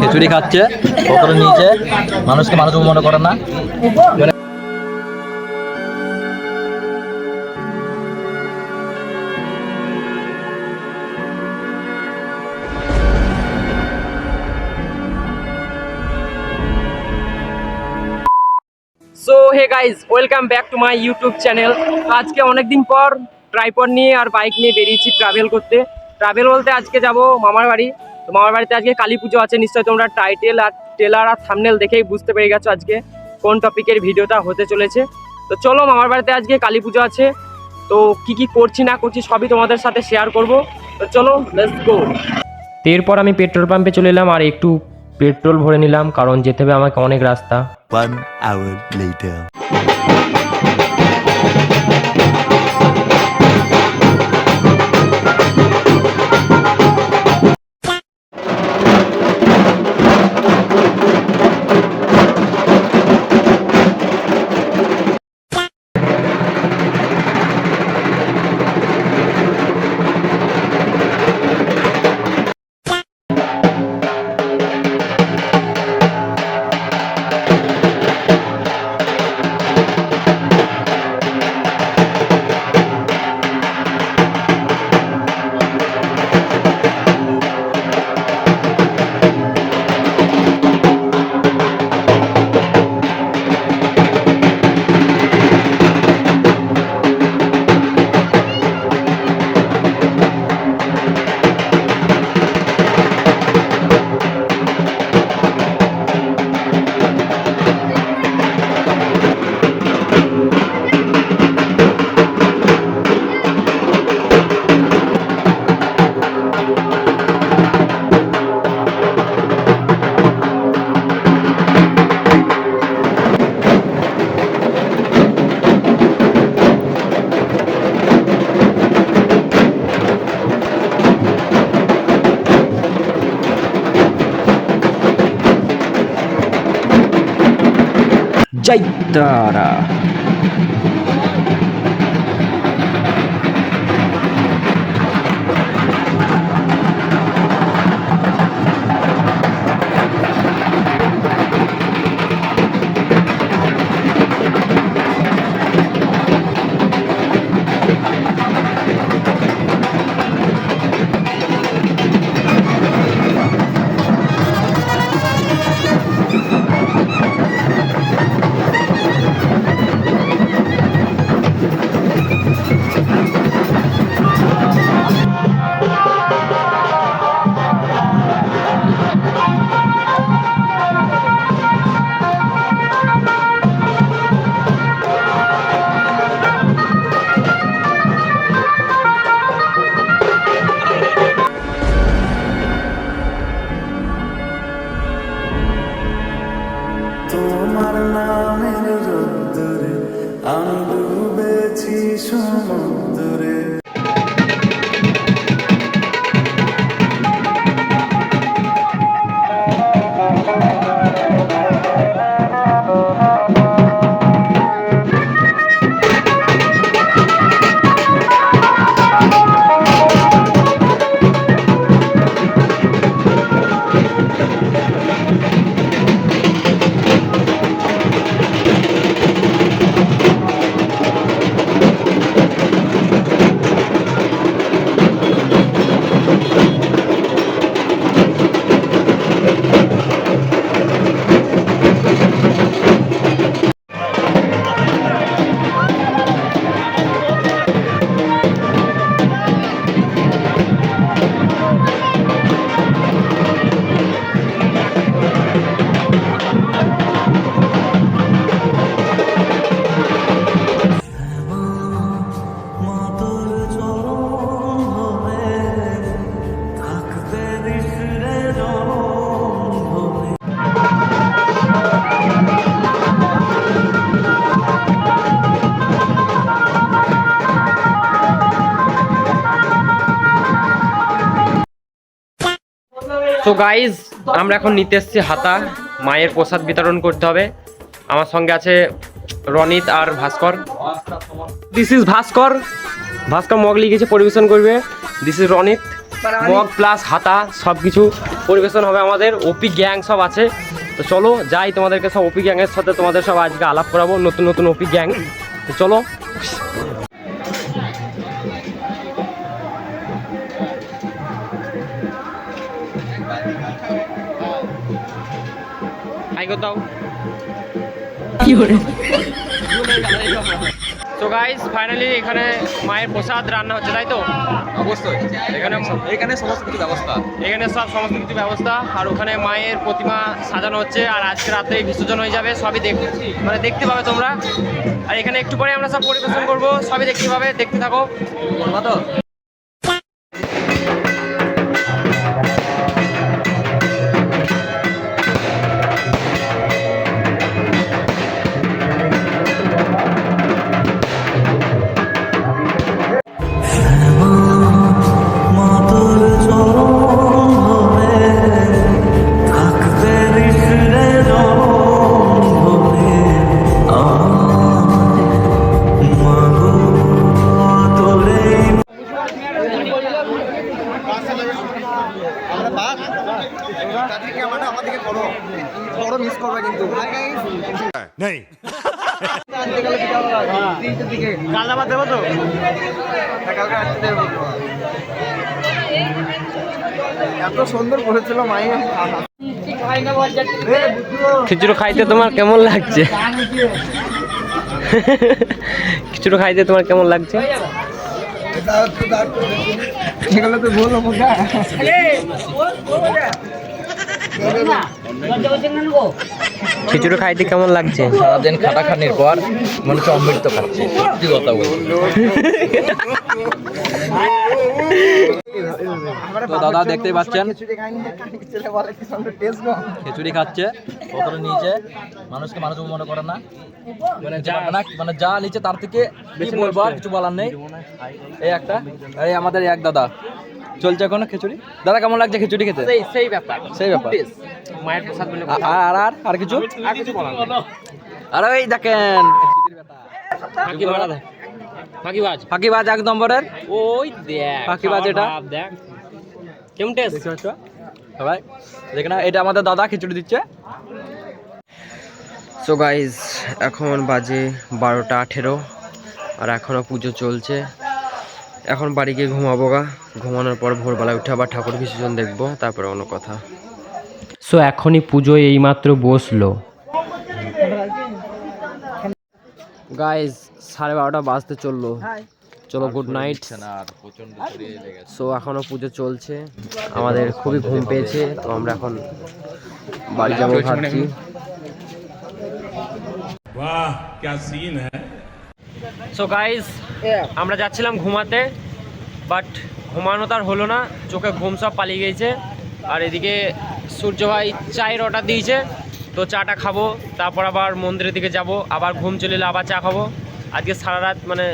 খিচুড়ি খাচ্ছে কতটা নিয়েছে। মানুষকে মানুষ মনে করে না। So hey guys welcome back to my YouTube channel আজকে অনেকদিন পর ট্রাইপড নিয়ে আর বাইক নিয়ে বেরিয়েছি ট্রাভেল করতে। ট্রাভেল বলতে আজকে যাব মামার বাড়ি। তো মামার বাড়িতে আজকে কালী পুজো আছে নিশ্চয়ই তোমরা টাইটেল আর টেলার আর থামনেল দেখেই বুঝতে পেরে গেছো আজকে কোন টপিকের ভিডিওটা হতে চলেছে। তো চলো মামার বাড়িতে আজকে কালী পুজো আছে তো কি কি করছি না করছি সবই তোমাদের সাথে শেয়ার করব। তো চলো লেটস গো এরপর আমি পেট্রোল পাম্পে চলে এলাম আর একটু পেট্রোল ভরে নিলাম কারণ যেতে হবে আমাকে অনেক রাস্তা। One সমুদ্রে তো গাইজ আমরা এখন নিতে এসেছি হাতা। মায়ের প্রসাদ বিতরণ করতে হবে। আমার সঙ্গে আছে রনিত আর Bhaskar. This is Bhaskar. Bhaskar mug লিখেছে, পরিবেশন করবে। This is Ronit. Mug plus হাতা সব কিছু পরিবেশন হবে আমাদের। ওপি গ্যাং সব আছে। তো চলো, যাই তোমাদেরকে সব ওপি গ্যাংয়ের সাথে তোমাদের সব আজকে আলাপ করাবো। নতুন নতুন ওপি গ্যাং তো চলো। দাও। তো গাইস ফাইনালি এখানে মায়ের প্রসাদ রান্না হচ্ছে তাই তো? অবশ্যই। এখানে এখানে সমস্ত কিছু ব্যবস্থা। এখানে সব সমস্ত কিছু ব্যবস্থা। আর ওখানে মায়ের প্রতিমা সাজানো হচ্ছে আর আজকে রাতে বিসর্জন হয়ে যাবে সবই দেখ মানে দেখতে পাবে তোমরা। আর এখানে একটু পরে আমরা সব পরিবেশন করব সবই দেখতে পাবে দেখতে থাকো। তো? এত সুন্দর করেছিল মাইয়া খিচুড়ি খাইতে তোমার কেমন লাগছে? খিচুড়ি খাইতে তোমার কেমন লাগছে? এগুলো তো বলো খিচুড়ি খাইতে কেমন লাগছে? সারাদিন খাটাখানির পর মনে হচ্ছে অমৃত খাচ্ছি। সত্যি কথা বলছি। তো দাদা দেখতেই পাচ্ছেন, খিচুড়ি খাচ্ছে কতটা নিচে, মানুষকে মানুষ মনে করে না। মানে যা না মানে যা নিচে তার থেকে বেশি বলব আর কিছু বলার নেই। এই একটা, এই আমাদের এক দাদা। চলছে এখন খিচুড়ি? দাদা কেমন লাগছে খিচুড়ি খেতে? সেই সেই ব্যাপার। সেই ব্যাপার। মায়ের প্রসাদ বলে আর আর আর কিছু? আর কিছু আর ওই দেখেন ফাঁকিবাজ। ফাঁকিবাজ এক নম্বরের। ওই দেখ ফাঁকিবাজ এটা। দেখ। কেমন টেস্ট সবাই দেখে না এটা আমাদের দাদা খিচুড়ি দিচ্ছে। সো গাইজ এখন বাজে বারোটা আঠেরো আর এখনও পুজো চলছে। এখন বাড়ি গিয়ে ঘুমাবো গা। ঘুমানোর পর ভোরবেলা উঠে আবার ঠাকুর বিসর্জন দেখব তারপরে অন্য কথা। সো এখনই পুজো এইমাত্র বসল। গাইজ সাড়ে বারোটা বাজতে চলল। চলো গুড নাইট সো এখনও পুজো চলছে। আমাদের খুবই ঘুম পেয়েছে তো আমরা এখন বাড়ি যাব ভাবছি। সো গাইজ আমরা যাচ্ছিলাম ঘুমাতে বাট ঘুমানো তার হলো না, চোখে ঘুম সব পালিয়ে গিয়েছে আর এদিকে সূর্য ভাই চায়ের অর্ডার দিয়েছে, তো চাটা খাব, তারপর আবার মন্দিরের দিকে যাব, আবার ঘুম চলে এলে আবার চা খাব। আজকে সারা রাত মানে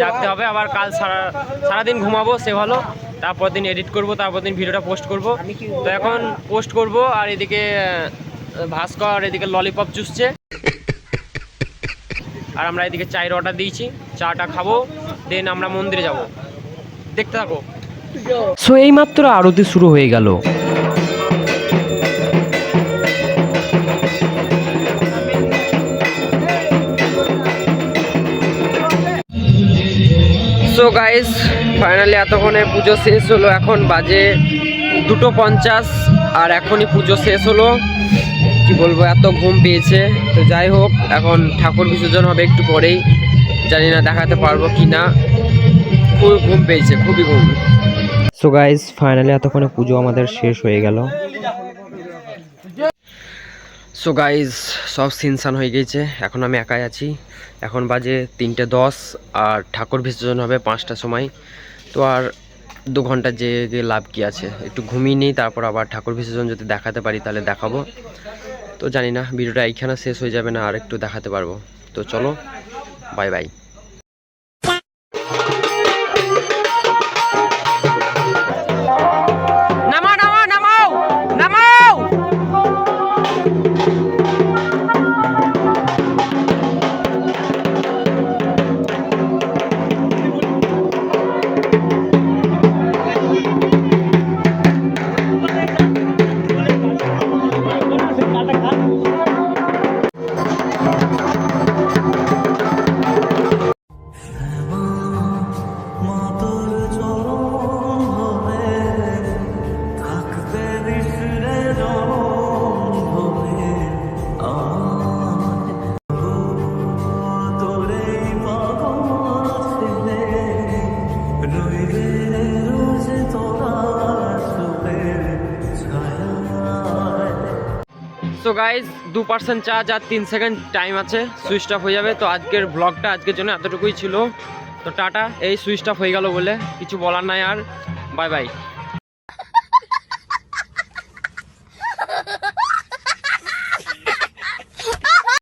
জাগতে হবে, আবার কাল সারা সারাদিন ঘুমাবো, সে ভালো। তারপর দিন এডিট করব, তারপর দিন ভিডিওটা পোস্ট করব। তো এখন পোস্ট করব, আর এদিকে ভাস্কর এদিকে ললিপপ চুষছে। আর আমরা এদিকে চায়ের অর্ডার দিয়েছি, চাটা খাব দেন আমরা মন্দিরে যাব। দেখতে থাকো। সো এইমাত্র আরতি শুরু হয়ে গেল। সো গাইস ফাইনালি এতক্ষণে পুজো শেষ হলো এখন বাজে দুটো পঞ্চাশ আর এখনই পুজো শেষ হলো। কি বলব এত ঘুম পেয়েছে। তো যাই হোক এখন ঠাকুর বিসর্জন হবে একটু পরেই। জানি না দেখাতে পারব কি না। ঘুম পেয়েছে খুবই ঘুম। সো গাইস ফাইনালি এতক্ষণে পুজো আমাদের শেষ হয়ে গেল। সো গাইজ সব সিনসান হয়ে গিয়েছে এখন আমি একাই আছি। এখন বাজে তিনটে দশ আর ঠাকুর বিসর্জন হবে পাঁচটার সময়। তো আর দু ঘণ্টা যে লাভ কি আছে? একটু ঘুমিয়ে নিই তারপর আবার ঠাকুর বিসর্জন যদি দেখাতে পারি তাহলে দেখাবো। তো জানি না ভিডিওটা এইখানে শেষ হয়ে যাবে না আর একটু দেখাতে পারব। তো চলো বাই বাই সো গাইজ দু পার্সেন্ট চার্জ আর তিন সেকেন্ড টাইম আছে সুইচ অফ হয়ে যাবে। তো আজকের ব্লগটা আজকের জন্য এতটুকুই ছিল। তো টাটা, এই সুইচ অফ হয়ে গেল বলে। কিছু বলার নাই আর। Bye bye